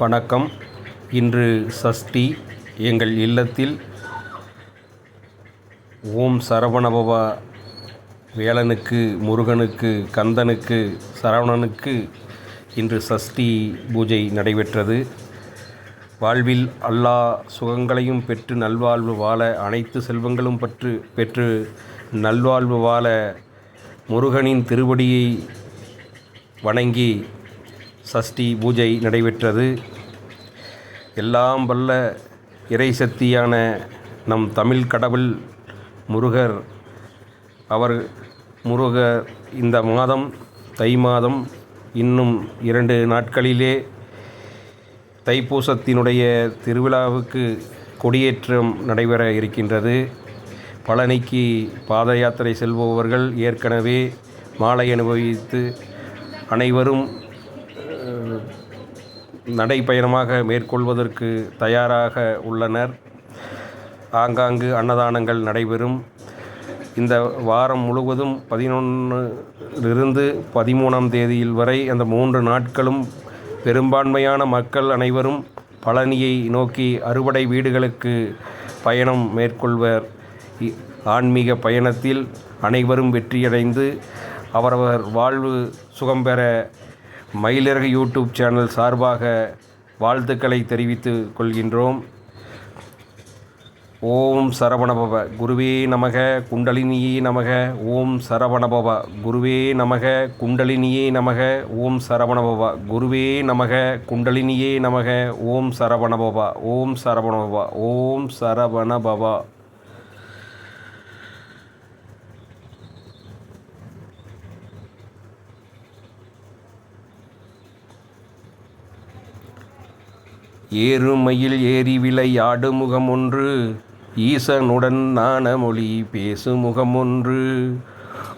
வணக்கம். இன்று சஷ்டி எங்கள் இல்லத்தில் ஓம் சரவணபவா வேலனுக்கு முருகனுக்கு கந்தனுக்கு சரவணனுக்கு இன்று சஷ்டி பூஜை நடைபெற்றது. வாழ்வில் அல்லா சுகங்களையும் பெற்று நல்வாழ்வு வாழ அனைத்து செல்வங்களும் பற்று பெற்று நல்வாழ்வு வாழ முருகனின் திருவடியை வணங்கி சஷ்டி பூஜை நடைபெற்றது. எல்லாம் வல்ல இறை சக்தியான நம் தமிழ் கடவுள் முருகர். அவர் முருகர் இந்த மாதம் தை மாதம் இன்னும் இரண்டு நாட்களிலே தைப்பூசத்தினுடைய திருவிழாவுக்கு கொடியேற்றம் நடைபெற இருக்கின்றது. பழனிக்கு பாத யாத்திரை செல்பவர்கள் ஏற்கனவே மாலை அனுபவித்து அனைவரும் நடைப்பயணமாக மேற்கொள்வதற்கு தயாராக உள்ளனர். ஆங்காங்கு அன்னதானங்கள் நடைபெறும். இந்த வாரம் முழுவதும் பதினொன்றிலிருந்து பதிமூணாம் தேதியில் வரை அந்த மூன்று நாட்களும் பெரும்பான்மையான மக்கள் அனைவரும் பழனியை நோக்கி அறுவடை வீடுகளுக்கு பயணம் மேற்கொள்வர். இ- ஆன்மீக பயணத்தில் அனைவரும் வெற்றியடைந்து அவரவர் வாழ்வு சுகம் பெற மயிலிறகு யூடியூப் சேனல் சார்பாக வாழ்த்துக்களை தெரிவித்துக் கொள்கின்றோம். ஓம் சரவணபவ குருவே நமக குண்டலினியே நமக ஓம் சரவணபவ குருவே நமக குண்டலினியே நமக ஓம் சரவணபவ குருவே நமக குண்டலினியே நமக ஓம் சரவணபவ ஓம் சரவணபவ ஓம் சரவணபவா. ஏறுமையில் ஏறி விளையாடு முகம் ஒன்று ஈசனுடன் நாணமொழி பேசு முகம் ஒன்று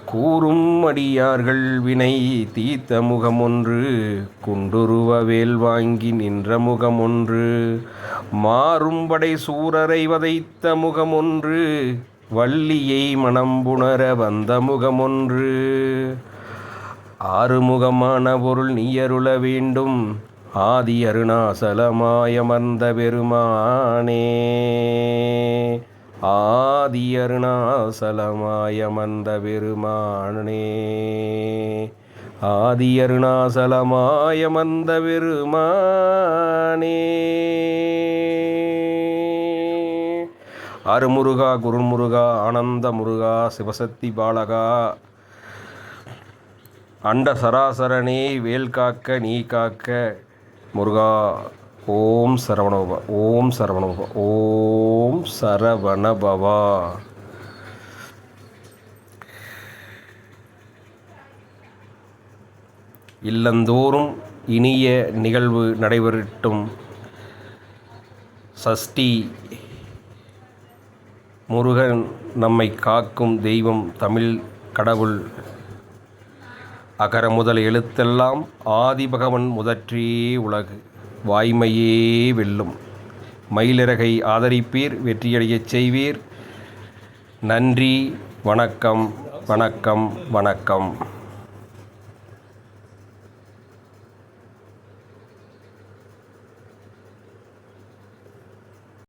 கூறும் அடியார்கள் வினை தீத்த முகம் ஒன்று குண்டுருவ வேல் வாங்கி நின்ற முகம் ஒன்று மாறும்படை சூரரை வதைத்த முகம் ஒன்று வள்ளியை மனம் புணர வந்த முகம் ஒன்று ஆறுமுகமான பொருள் நீயருள வேண்டும். ஆதி அருணாசலமாயமர்ந்த பெருமானே. ஆதி அருணாசலமாயமர்ந்த பெருமானே. ஆதி அருணாசலமாயமர்ந்த பெருமானே. அருமுருகா குருமுருகா ஆனந்த முருகா சிவசக்தி பாலகா. அண்ட சராசரனே வேல் காக்க நீ காக்க முருகா ஓம் சரவணபவ ஓம் சரவணபவ ஓம் சரவணபவா. இல்லந்தோறும் இனிய நிகழ்வு நடைபெறட்டும். சஷ்டி முருகன் நம்மை காக்கும் தெய்வம் தமிழ் கடவுள். அகர முதல் எழுத்தெல்லாம் ஆதிபகவன் முதற்றே உலகு. வாய்மையே வெல்லும். மயிலிறகை ஆதரிப்பீர் வெற்றியடையச் செய்வீர். நன்றி வணக்கம் வணக்கம் வணக்கம்.